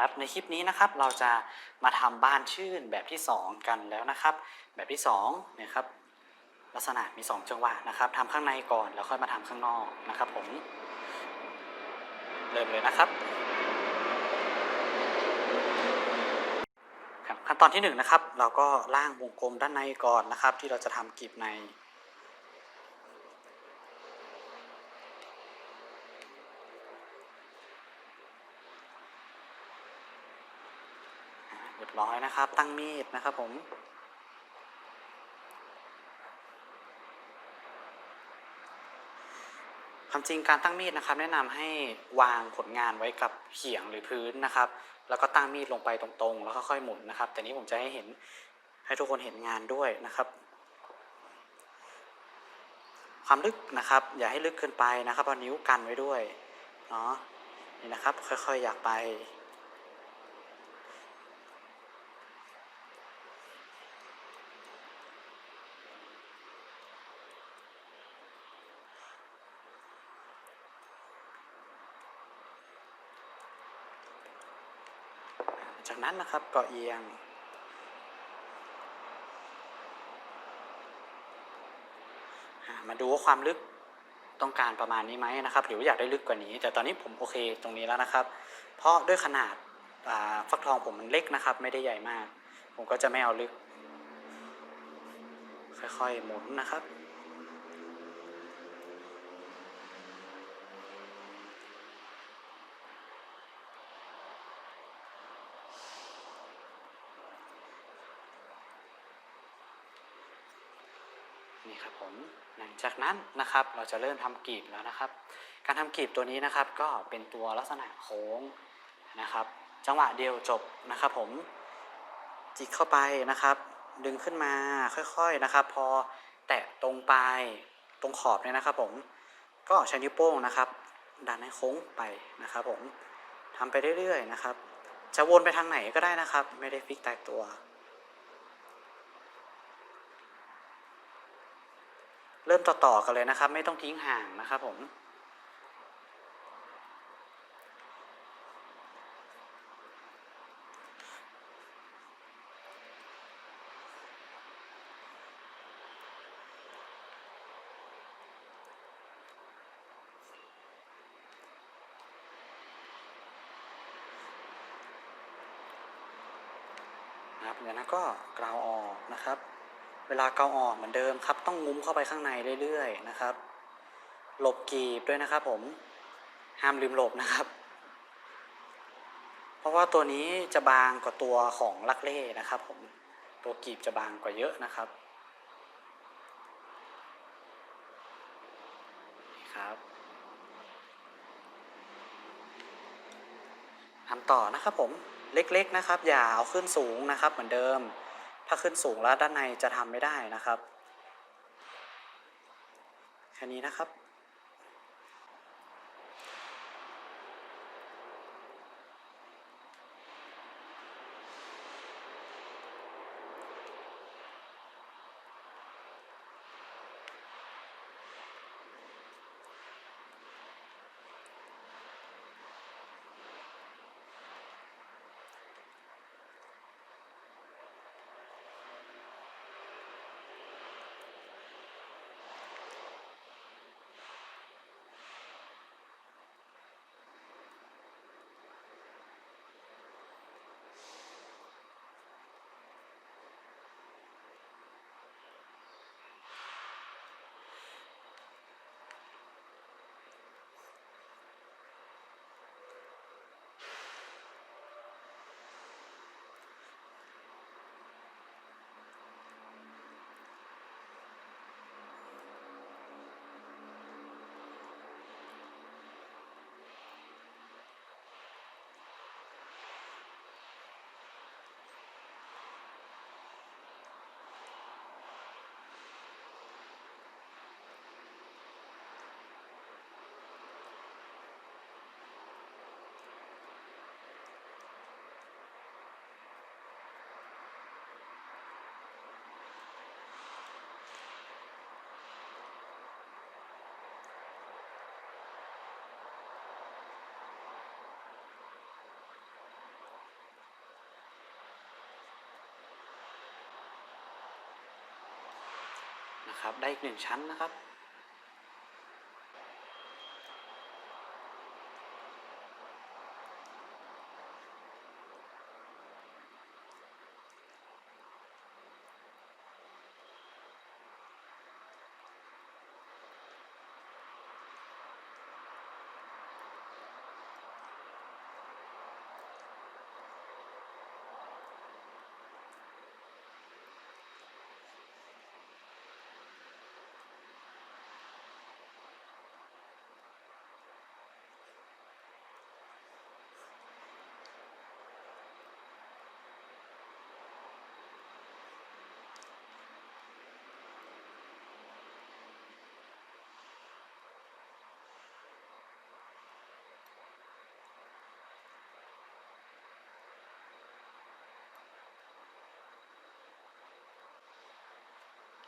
ครับ ในคลิปนี้นะครับเราจะมาทำบ้านชื่นแบบที่ 2 กันแล้วนะครับ แบบที่2นี่ยครับลักษณะมี 2 จังหวะนะครับทำข้างในก่อนแล้วค่อยมาทำข้างนอกนะครับผมเริ่มเลยนะครับ ขั้นตอนที่1นงนะครับเราก็ล่างวงกลมด้านในก่อนนะครับ ที่เราจะทำกลีบใน เรีย บร้อยนะครับ ตั้งมีดนะครับผม ความจริงการตั้งมีดนะครับ แนะนำให้วางผลงานไว้กับเขียงหรือพื้นนะครับ แล้วก็ตั้งมีดลงไปตรงๆ แล้วก็ค่อยหมุนนะครับ แต่นี้ผมจะให้เห็นให้ทุกคนเห็นงานด้วยนะครับ ความลึกนะครับ อย่าให้ลึกเกินไปนะครับเอานิ้วกันไว้ด้วยเนาะนี่นะครับ ค่อยๆอยากไป จานั้นนะครับเก็เอียงอ่ามาดูว่าความลึกต้องการประมาณนี้ไหมนะครับ หรือว่าอยากได้ลึกกว่านี้ แต่ตอนนี้ผมโอเคตรงนี้แล้วนะครับ เพราะด้วยขนาดฟักทองผมมันเล็กนะครับ ไม่ได้ใหญ่มาก ผมก็จะไม่เอาลึก ค่อยๆหมุนนะครับ นี่ครับผม หลังจากนั้นนะครับเราจะเริ่มทำกลีบแล้วนะครับ การทำกลีบตัวนี้นะครับก็เป็นตัวลักษณะโค้งนะครับ จังหวะเดียวจบนะครับผมจิกเข้าไปนะครับ ดึงขึ้นมาค่อยๆนะครับ พอแตะตรงปลายตรงขอบเนี่ยนะครับ ผมก็ใช้นิ้วโป้งนะครับ ดันให้โค้งไปนะครับ ผมทำไปเรื่อยๆนะครับ จะวนไปทางไหนก็ได้นะครับ ไม่ได้ฟิกตายตัว เริ่มต่อๆกันเลยนะครับ ไม่ต้องทิ้งห่างนะครับผมนะครับจากนั้นก็กราวออกนะครับ เวลาเกาออกเหมือนเดิมครับ ต้องงุ้มเข้าไปข้างในเรื่อยๆนะครับ หลบกรีบด้วยนะครับผม ห้ามลืมหลบนะครับ เพราะว่าตัวนี้จะบางกว่าตัวของลักเล่นะครับผม ตัวกรีบจะบางกว่าเยอะนะครับนี่ครับทำต่อนะครับผม เล็กๆนะครับ อย่าเอาขึ้นสูงนะครับเหมือนเดิม ถ้าขึ้นสูงแล้วด้านในจะทำไม่ได้นะครับ แค่นี้นะครับ น นะครับ ได้อีกหนึ่งชั้นนะครับ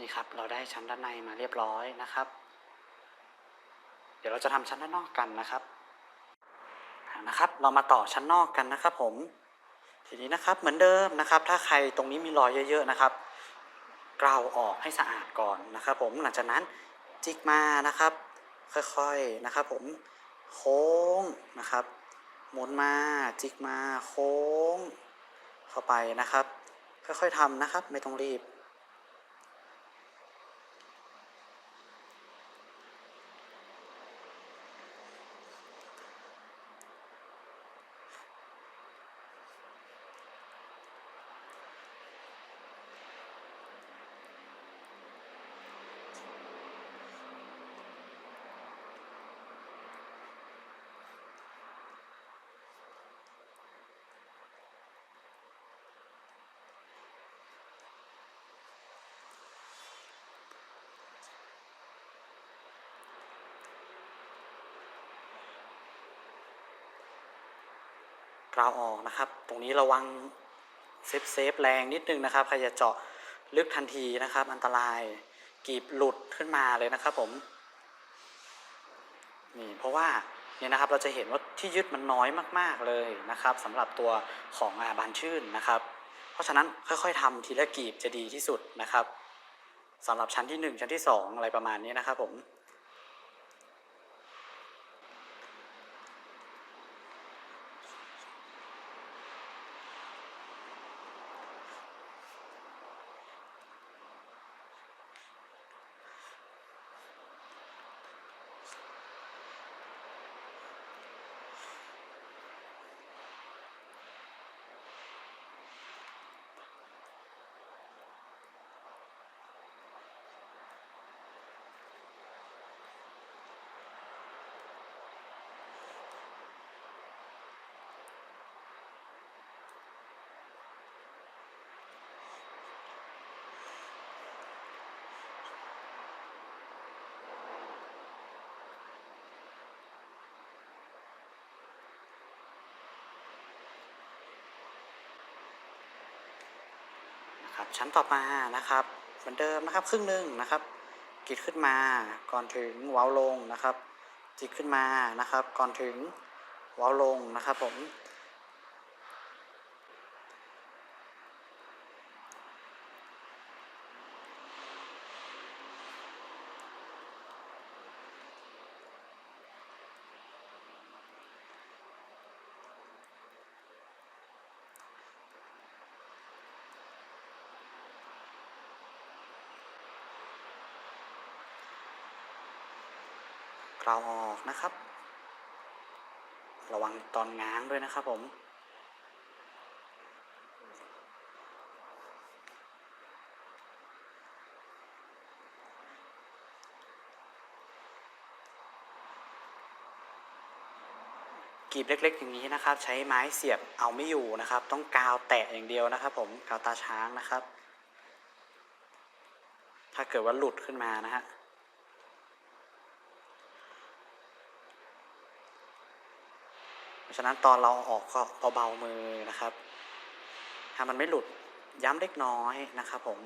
นี่ครับเราได้ชั้นด้านในมาเรียบร้อยนะครับ เดี๋ยวเราจะทำชั้นด้านนอกกันนะครับนะครับ เรามาต่อชั้นนอกกันนะครับ ผม ทีนี้นะครับเหมือนเดิมนะครับ ถ้าใครตรงนี้มีรอยเยอะ ๆนะครับเกลาออกให้สะอาดก่อนนะครับ ผมหลังจากนั้นจิกมานะครับ ค่อยๆนะครับ ผมโค้งนะครับ หมุนมาจิกมาโค้ง เข้าไปนะครับ ค่อยๆทำนะครับ ไม่ต้องรีบ ราวออกนะครับ ตรงนี้ระวังเซฟเซฟแรงนิดนึงนะครับใครจะเจาะลึกทันทีนะครับ อันตรายกรีบหลุดขึ้นมาเลยนะครับผมนี่เพราะว่าเนี่ยนะครับเราจะเห็นว่าที่ยึดมันน้อยมาก ๆเลยนะครับสำหรับตัวของอาบานชื่นนะครับ เพราะฉะนั้นค่อยๆทำทีละกรีบจะดีที่สุดนะครับสำหรับชั้นที่หนึ่งชั้นที่สองอะไรประมาณนี้นะครับผม นะครับ ชั้นต่อมานะครับ เหมือนเดิมนะครับ ครึ่งหนึ่งนะครับกรีดขึ้นมาก่อนถึงเว้าลงนะครับจิกขึ้นมานะครับ ก่อนถึงเว้าลงนะครับผม ราออกนะครับ ระวังตอนง้างด้วยนะครับผมกรีบเล็กๆอย่างนี้นะครับ ใช้ไม้เสียบเอาไม่อยู่นะครับ ต้องกาวแตะอย่างเดียวนะครับ ผมกาวตาช้างนะครับ ถ้าเกิดว่าหลุดขึ้นมานะฮะ เพ ราะฉะนั้นตอนเราออกก็เบาๆมือนะครับถ้ามันไม่หลุดย้ำเล็กน้อยนะครับผม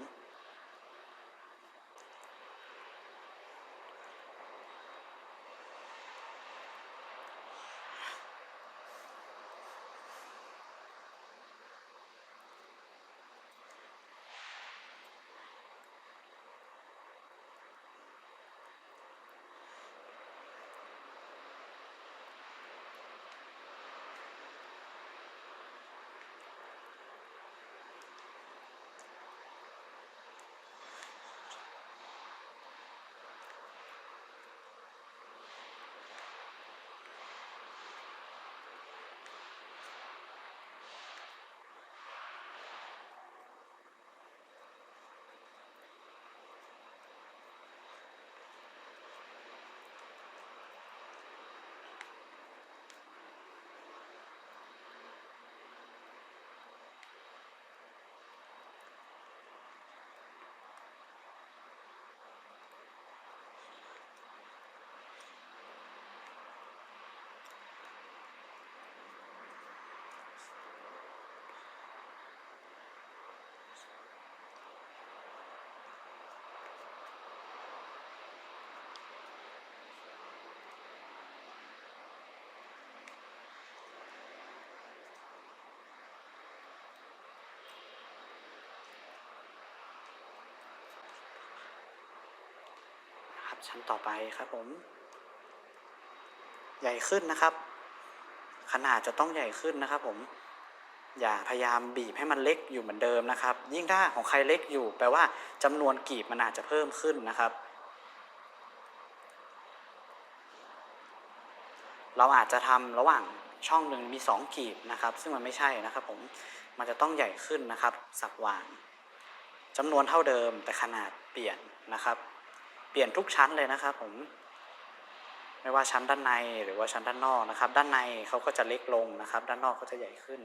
ชั้นต่อไปครับผม ใหญ่ขึ้นนะครับ ขนาดจะต้องใหญ่ขึ้นนะครับ ผม อย่าพยายามบีบให้มันเล็กอยู่เหมือนเดิมนะครับ ยิ่งถ้าของใครเล็กอยู่แปลว่าจำนวนกีบมันอาจจะเพิ่มขึ้นนะครับ เราอาจจะทำระหว่างช่องหนึ่งมีสองกีบนะครับ ซึ่งมันไม่ใช่นะครับ ผมมันจะต้องใหญ่ขึ้นนะครับ สักวางจำนวนเท่าเดิมแต่ขนาดเปลี่ยนนะครับ เปลี่ยนทุกชั้นเลยนะครับผม ไม่ว่าชั้นด้านในหรือว่าชั้นด้านนอกนะครับ ด้านในเขาก็จะเล็กลงนะครับ ด้านนอกก็จะใหญ่ขึ้น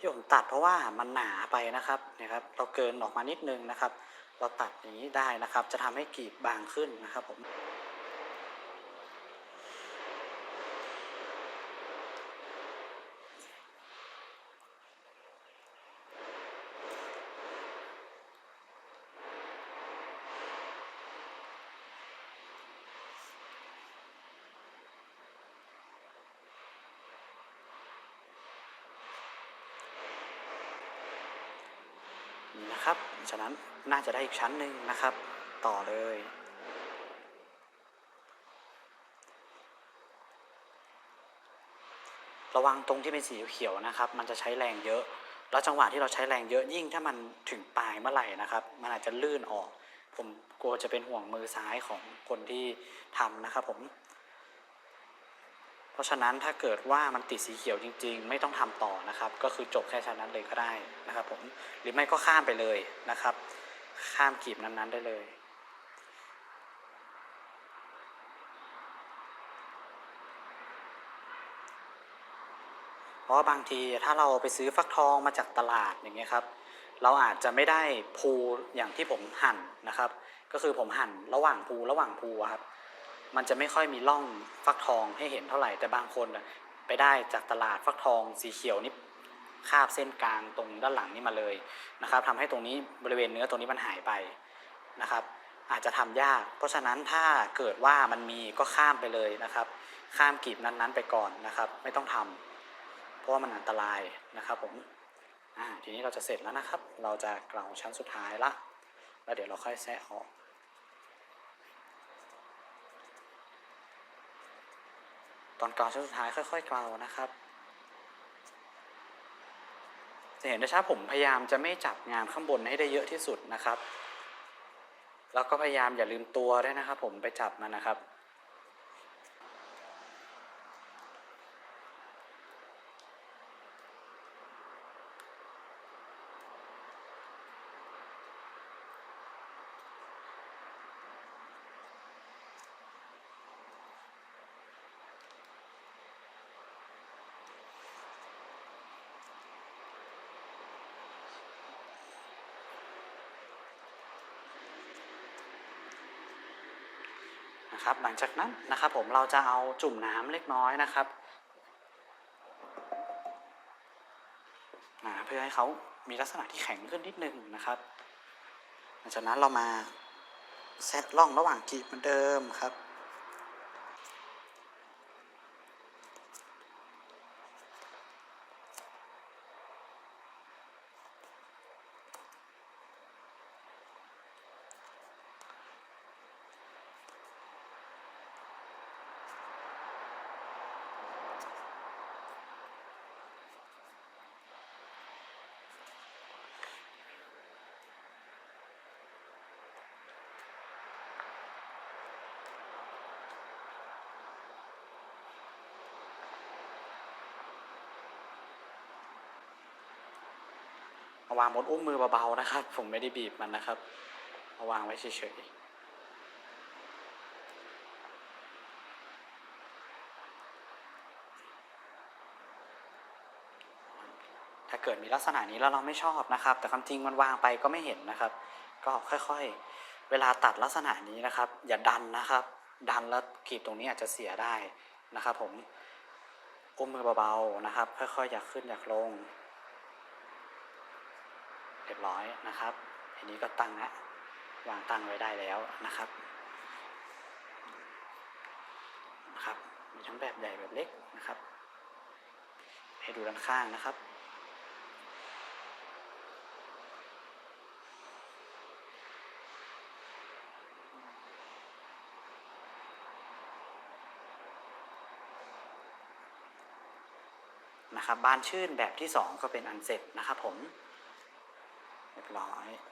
ที่ผมตัดเพราะว่ามันหนาไปนะครับเนี่ยครับ เราเกินออกมานิดนึงนะครับ เราตัดอย่างนี้ได้นะครับ จะทำให้กรีบบางขึ้นนะครับผม นะครับ ฉะนั้นน่าจะได้อีกชั้นหนึ่งนะครับ ต่อเลย ระวังตรงที่เป็นสีเขียวนะครับ มันจะใช้แรงเยอะ แล้วจังหวะที่เราใช้แรงเยอะยิ่งถ้ามันถึงปลายเมื่อไหร่นะครับ มันอาจจะลื่นออก ผมกลัวจะเป็นห่วงมือซ้ายของคนที่ทำนะครับผม ราะฉะนั้นถ้าเกิดว่ามันติดสีเขียวจริง ๆ ไม่ต้องทำต่อนะครับ ก็คือจบแค่ชั้นนั้นเลยก็ได้นะครับผมหรือไม่ก็ข้ามไปเลยนะครับ ข้ามกีบนั้น ๆ ได้เลยเพราะว่าบางทีถ้าเราไปซื้อฟักทองมาจากตลาดอย่างเงี้ยครับ เราอาจจะไม่ได้ภูอย่างที่ผมหั่นนะครับ ก็คือผมหั่นระหว่างภูระหว่างภูครับ มันจะไม่ค่อยมีร่องฟักทองให้เห็นเท่าไหร่แต่บางคนไปได้จากตลาดฟักทองสีเขียวนี่คาบเส้นกลางตรงด้านหลังนี่มาเลยนะครับทำให้ตรงนี้บริเวณเนื้อตรงนี้มันหายไปนะครับ อาจจะทำยาก เพราะฉะนั้นถ้าเกิดว่ามันมีก็ข้ามไปเลยนะครับ ข้ามกีบนั้นๆไปก่อนนะครับ ไม่ต้องทำเพราะว่ามันอันตรายนะครับผมทีนี้เราจะเสร็จแล้วนะครับ เราจะกล่าวชั้นสุดท้ายละแล้วเดี๋ยวเราค่อยแซะออก ตอนกลางช่วงสุดท้ายค่อยๆกลาวนะครับ จะเห็นได้ชัดผมพยายามจะไม่จับงานข้างบนให้ได้เยอะที่สุดนะครับ แล้วก็พยายามอย่าลืมตัวด้วยนะครับ ผมไปจับมันนะครับ นะครับ หลังจากนั้นนะครับผมเราจะเอาจุ่มน้ำเล็กน้อยนะครับเพื่อให้เขามีลักษณะที่แข็งขึ้นนิดนึงนะครับ หลังจากนั้นเรามาแซะร่องระหว่างกีบเหมือนเดิมครับ เอาวางบนอุ้มมือเบาๆนะครับ ผมไม่ได้บีบมันนะครับเอาวางไว้เฉยๆถ้าเกิดมีลักษณะนี้แล้วเราไม่ชอบนะครับ แต่ความจริงมันวางไปก็ไม่เห็นนะครับ ก็ค่อยๆ เวลาตัดลักษณะนี้นะครับ อย่าดันนะครับ ดันแล้วกรีบตรงนี้อาจจะเสียได้นะครับ ผมอุ้มมือเบาๆนะครับ ค่อยๆ อยากขึ้นอยากลง รียบร้อยนะครับทีนี้ก็ตั้งนะวางตั้งไว้ได้แล้วนะครับนะครับ มีทั้งแบบใหญ่แบบเล็กนะครับ ให้ดูด้านข้างนะครับนะครับบานชื่นแบบที่สองก็เป็นอันเสร็จนะครับผม 来